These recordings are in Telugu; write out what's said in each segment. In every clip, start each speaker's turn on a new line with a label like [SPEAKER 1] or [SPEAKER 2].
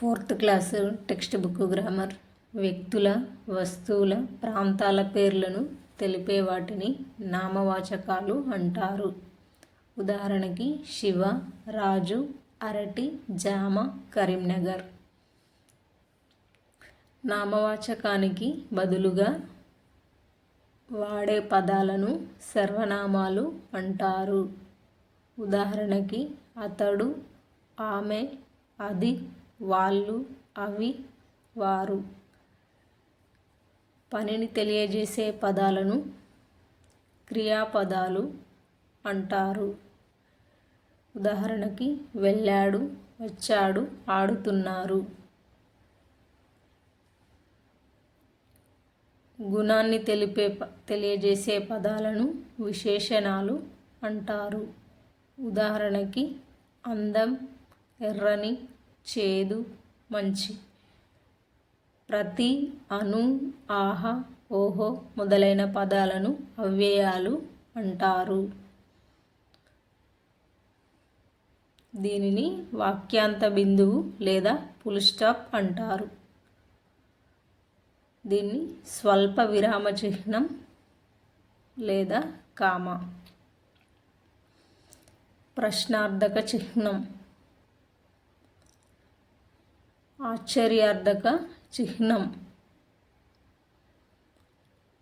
[SPEAKER 1] Fourth class text book grammar వ్యక్తుల వస్తువుల ప్రాంతాల పేర్లను తెలిపే వాటిని నామవాచకాలు అంటారు. ఉదాహరణకి శివ రాజు అరటి జామ కరీంనగర్. నామవాచకానికి బదులుగా వాడే పదాలను సర్వనామాలు అంటారు. ఉదాహరణకి అతడు ఆమె అది వాళ్ళు అవి వారు. పనిని తెలియజేసే పదాలను క్రియాపదాలు అంటారు. ఉదాహరణకి వెళ్ళాడు వచ్చాడు ఆడుతున్నారు. గుణాన్ని తెలిపే ప- తెలియజేసే పదాలను విశేషణాలు అంటారు. ఉదాహరణకి అందం ఎర్రని చేదు మంచి. ప్రతి అను ఆహ ఓహో మొదలైన పదాలను అవ్యయాలు అంటారు. దీనిని వాక్యాంత బిందువు లేదా పుల్ స్టాప్ అంటారు. దీన్ని స్వల్ప విరామ చిహ్నం లేదా కామ. ప్రశ్నార్థక చిహ్నం. ఆశ్చర్యార్థక చిహ్నం.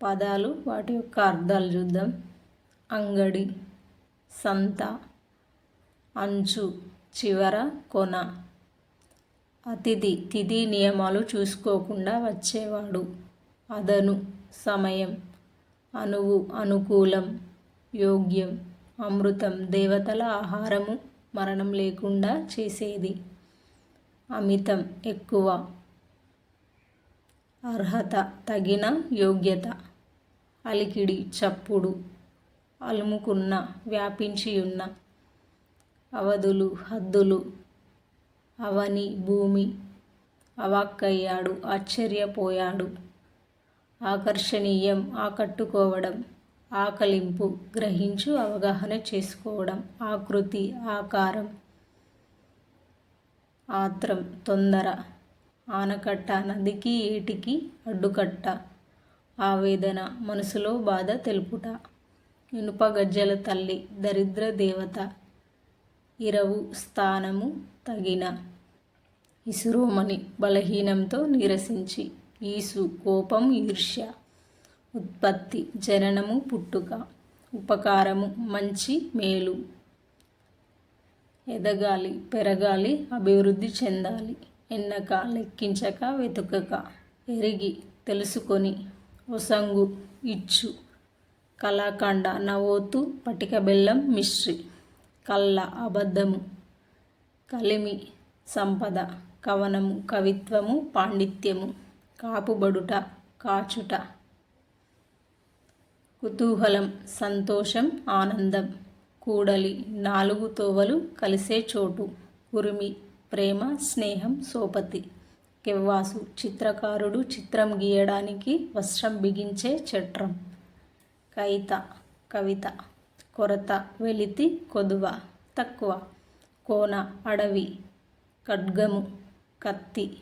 [SPEAKER 1] పదాలు వాటి యొక్క అర్థాలు చూద్దాం. అంగడి సంత అంచు చివర కొన. అతిథి తిథి నియమాలు చూసుకోకుండా వచ్చేవాడు. అదను సమయం అనువు అనుకూలం యోగ్యం అమృతం దేవతల ఆహారము మరణం లేకుండా చేసేది. అమితం ఎక్కువ. అర్హత తగిన యోగ్యత. అలికిడి చప్పుడు. అలుముకున్న వ్యాపించి ఉన్న అవధులు హద్దులు. అవని భూమి. అవాక్కయ్యాడు ఆశ్చర్యపోయాడు. ఆకర్షణీయం ఆకట్టుకోవడం. ఆకలింపు గ్రహించు అవగాహన చేసుకోవడం. ఆకృతి ఆకారం. ఆత్రం తొందర. ఆనకట్ట నదికి ఏటికి అడ్డుకట్ట. ఆవేదన మనసులో బాధ తెలుపుట. ఇనుప గజ్జల తల్లి దరిద్ర దేవత. ఇరవు స్థానము తగిన. ఇసురోమణి బలహీనంతో నిరసించి. ఈసు కోపం ఈర్ష్య. ఉత్పత్తి జననము పుట్టుక. ఉపకారము మంచి మేలు. ఎదగాలి పెరగాలి అభివృద్ధి చెందాలి. ఎన్నక లెక్కించక వెతుకక. ఎరిగి తెలుసుకొని. ఒసంగు ఇచ్చు. కళాఖండ నవోతు పటిక బెల్లం మిశ్రి. కళ్ళ అబద్ధము. కలిమి సంపద. కవనము కవిత్వము పాండిత్యము. కాపుబడుట కాచుట. కుతూహలం సంతోషం ఆనందం. కూడలి నాలుగు తోవలు కలిసే చోటు. ఉరిమి ప్రేమ స్నేహం సోపతి. కెవ్వాసు చిత్రకారుడు చిత్రం గీయడానికి వస్త్రం బిగించే చట్రం. కైత కవిత. కొరత వెలితి కొదువ. తక్కువ. కోన అడవి. ఖడ్గము కత్తి.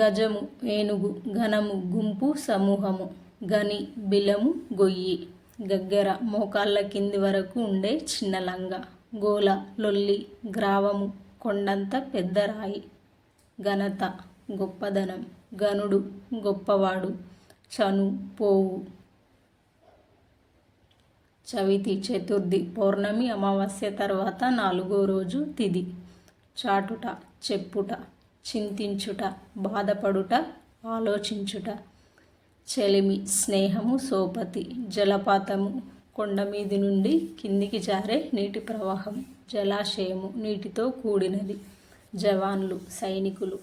[SPEAKER 1] గజము ఏనుగు ఘనము గుంపు సమూహము. గని బిలము గొయ్యి. గగ్గర మోకాళ్ళ కింది వరకు ఉండే చిన్న లంగ గోల లొల్లి గ్రావము కొండంత పెద్ద రాయి ఘనత గొప్పదనం గనుడు గొప్పవాడు చను పోవు. చవితి చతుర్థి పౌర్ణమి అమావాస్య తర్వాత నాలుగో రోజు తిది. చాటుట చెప్పుట చింతించుట బాధపడుట ఆలోచించుట. చెలిమి స్నేహము సోపతి జలపాతము కొండ మీది నుండి కిందికి జారే నీటి ప్రవాహం జలాశయము నీటితో కూడినది. జవాన్లు సైనికులు.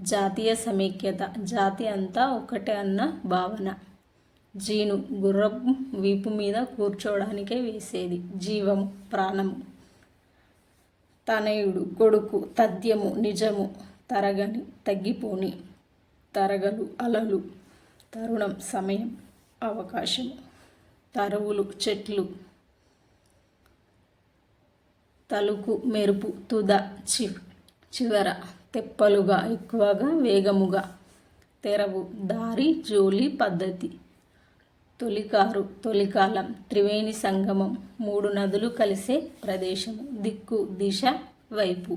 [SPEAKER 1] జాతీయ సమైక్యత జాతి అంతా ఒకటే అన్న భావన. జీను గుర్రపు వీపు మీద కూర్చోవడానికే వేసేది జీవము ప్రాణము. తనయుడు కొడుకు తథ్యము నిజము తరగని తగ్గిపోని. తరగలు అలలు తరుణం సమయం అవకాశం తరువులు చెట్లు తలుకు మెరుపు తుద చి చివర తెప్పలుగా ఎక్కువగా వేగముగా తెరవు దారి జోలి పద్ధతి తొలికారు తొలికాలం త్రివేణి సంగమం మూడు నదులు కలిసే ప్రదేశము దిక్కు దిశ వైపు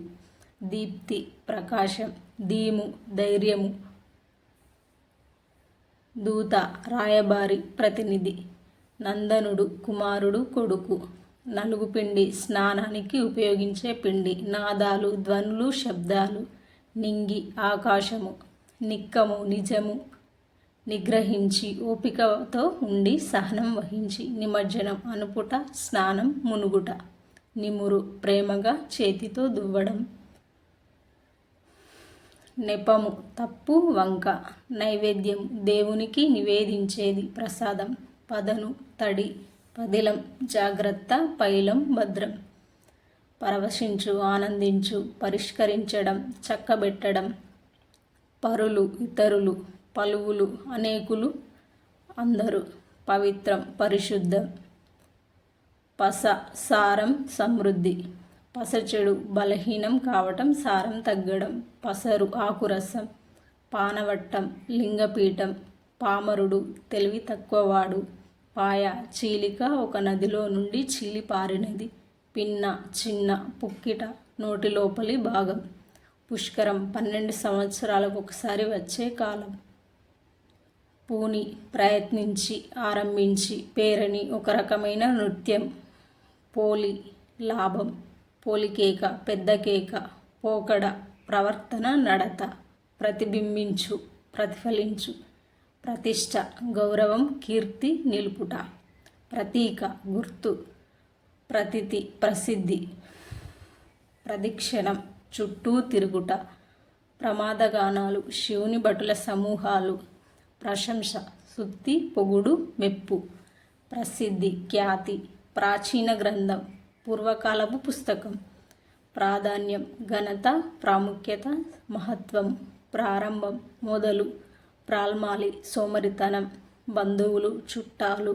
[SPEAKER 1] దీప్తి ప్రకాశం ధీము ధైర్యము దూత రాయబారి ప్రతినిధి నందనుడు కుమారుడు కొడుకు. నలుగు పిండి స్నానానికి ఉపయోగించే పిండి. నాదాలు ధ్వనులు శబ్దాలు. నింగి ఆకాశము. నిక్కము నిజము. నిగ్రహించి ఓపికతో ఉండి సహనం వహించి. నిమజ్జనం అనుపుట స్నానం మునుగుట. నిమురు ప్రేమగా చేతితో దువ్వడం. నెపము తప్పు వంక నైవేద్యం దేవునికి నివేదించేది ప్రసాదం పదను తడి పదిలం జాగ్రత్త పైలం భద్రం. పరవశించు ఆనందించు పరిష్కరించడం చక్కబెట్టడం. పరులు ఇతరులు పలువులు అనేకులు అందరూ పవిత్రం పరిశుద్ధం. పస సారం సమృద్ధి. పసచెడు బలహీనం కావటం సారం తగ్గడం పసరు ఆకురసం పానవట్టం లింగపీఠం పామరుడు తెలివి తక్కువవాడు పాయ చీలిక ఒక నదిలో నుండి చీలి పారినది పిన్న చిన్న పుక్కిట నోటి లోపలి భాగం. పుష్కరం పన్నెండు సంవత్సరాలకు ఒకసారి వచ్చే కాలం. పూని ప్రయత్నించి ఆరంభించి పేరని ఒక రకమైన నృత్యం. పోలి లాభం. పోలికేక పెద్ద కేక పోకడ ప్రవర్తన నడత ప్రతిబింబించు ప్రతిఫలించు ప్రతిష్ట గౌరవం కీర్తి నిలుపుట ప్రతీక గుర్తు ప్రతితి ప్రసిద్ధి ప్రదిక్షణం చుట్టూ తిరుగుట ప్రమాదగానాలు శివుని భటుల సమూహాలు ప్రశంస సుత్తి పొగుడు మెప్పు ప్రసిద్ధి ఖ్యాతి ప్రాచీన గ్రంథం పూర్వకాలపు పుస్తకం. ప్రాధాన్యం ఘనత ప్రాముఖ్యత మహత్వం ప్రారంభం మొదలు ప్రాల్మాలి సోమరితనం బంధువులు చుట్టాలు.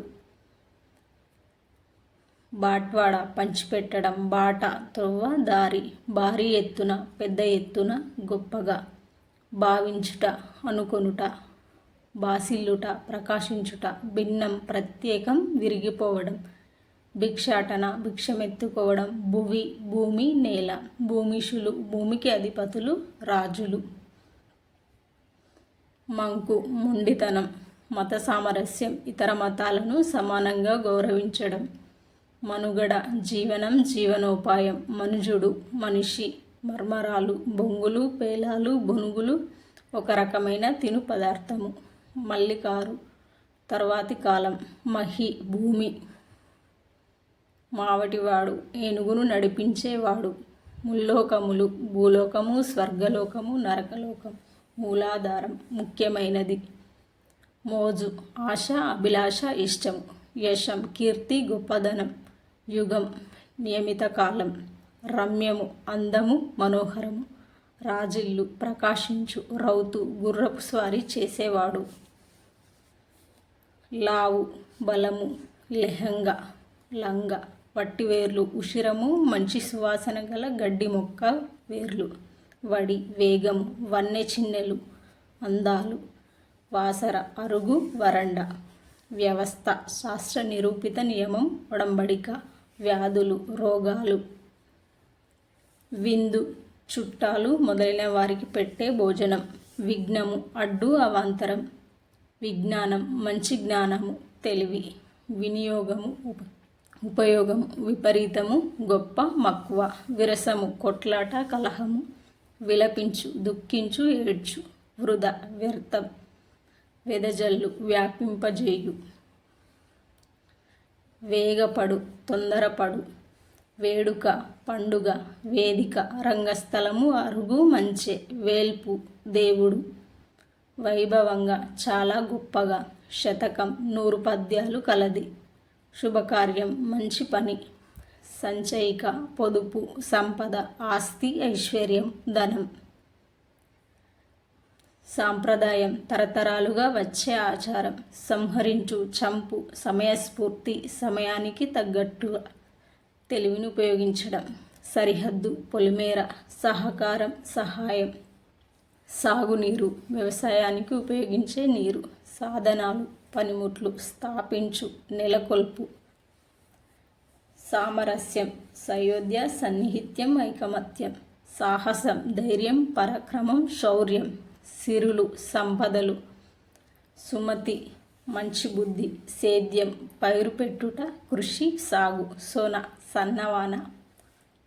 [SPEAKER 1] బాట్వాడ పంచిపెట్టడం బాట త్రొవ్వ దారి భారీ ఎత్తున పెద్ద ఎత్తున గొప్పగా. భావించుట అనుకొనుట బాసిల్లుట ప్రకాశించుట భిన్నం ప్రత్యేకం విరిగిపోవడం. భిక్షాటన భిక్షమెత్తుకోవడం భువి భూమి నేల భూమిషులు భూమికి అధిపతులు రాజులు. మంకు మొండితనం మత సామరస్యం ఇతర మతాలను సమానంగా గౌరవించడం. మనుగడ జీవనం జీవనోపాయం మనుజుడు మనిషి మర్మరాలు బొంగులు పేలాలు బొనుగులు ఒక రకమైన తిను పదార్థము. మల్లికారు తర్వాతి కాలం మహి భూమి. మావటివాడు ఏనుగును నడిపించేవాడు. ముల్లోకములు భూలోకము స్వర్గలోకము నరకలోకం మూలాధారం ముఖ్యమైనది. మోజు ఆశ అభిలాష ఇష్టం యశం కీర్తి గొప్పదనం యుగం నియమిత కాలం రమ్యము అందము మనోహరము రాజిల్లు ప్రకాశించు రౌతు గుర్రపు స్వారీ చేసేవాడు. లావు బలము లెహంగా లంగా వట్టి వేర్లు ఉషిరము మంచి సువాసన గల గడ్డి మొక్క వేర్లు వడి వేగం వన్నె చిన్నెలు అందాలు వాసర అరుగు వరండ వ్యవస్థ శాస్త్ర నిరూపిత నియమం ఒడంబడిక వ్యాధులు రోగాలు విందు చుట్టాలు మొదలైన వారికి పెట్టే భోజనం విఘ్నము అడ్డు అవాంతరం విజ్ఞానం మంచి జ్ఞానము తెలివి వినియోగము ఉప ఉపయోగము విపరీతము గొప్ప మక్కువ విరసము కొట్లాట కలహము విలపించు దుఃఖించు ఏడ్చు వృధ వ్యర్థం వెదజల్లు వ్యాపింపజేయు. వేగపడు తొందరపడు వేడుక పండుగ వేదిక రంగస్థలము అరుగు మంచే వేల్పు దేవుడు. వైభవంగా చాలా గొప్పగా శతకం నూరు పద్యాలు కలది. శుభకార్యం మంచి పని సంచయిక పొదుపు సంపద ఆస్తి ఐశ్వర్యం ధనం. సాంప్రదాయం తరతరాలుగా వచ్చే ఆచారం సంహరించు చంపు సమయస్ఫూర్తి సమయానికి తగ్గట్టుగా తెలివిని ఉపయోగించడం సరిహద్దు పొలిమేర సహకారం సహాయం సాగునీరు వ్యవసాయానికి ఉపయోగించే నీరు సాధనాలు. పనిముట్లు స్థాపించు నెలకొల్పు. సామరస్యం సయోధ్య సన్నిహిత్యం ఐకమత్యం. సాహసం ధైర్యం పరాక్రమం శౌర్యం. సిరులు సంపదలు. సుమతి మంచి బుద్ధి. సేద్యం పైరు పెట్టుట కృషి సాగు. సొన సన్నవాన.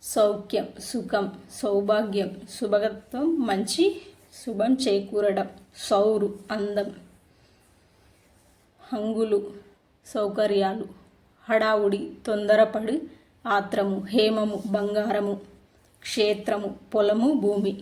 [SPEAKER 1] సౌఖ్యం సుఖం సౌభాగ్యం. శుభగత్వం మంచి శుభం చేకూరడం. సౌరు అందం. హంగులు సౌకర్యాలు హడావుడి తొందరపడి ఆత్రము హేమము బంగారము క్షేత్రము పొలము భూమి.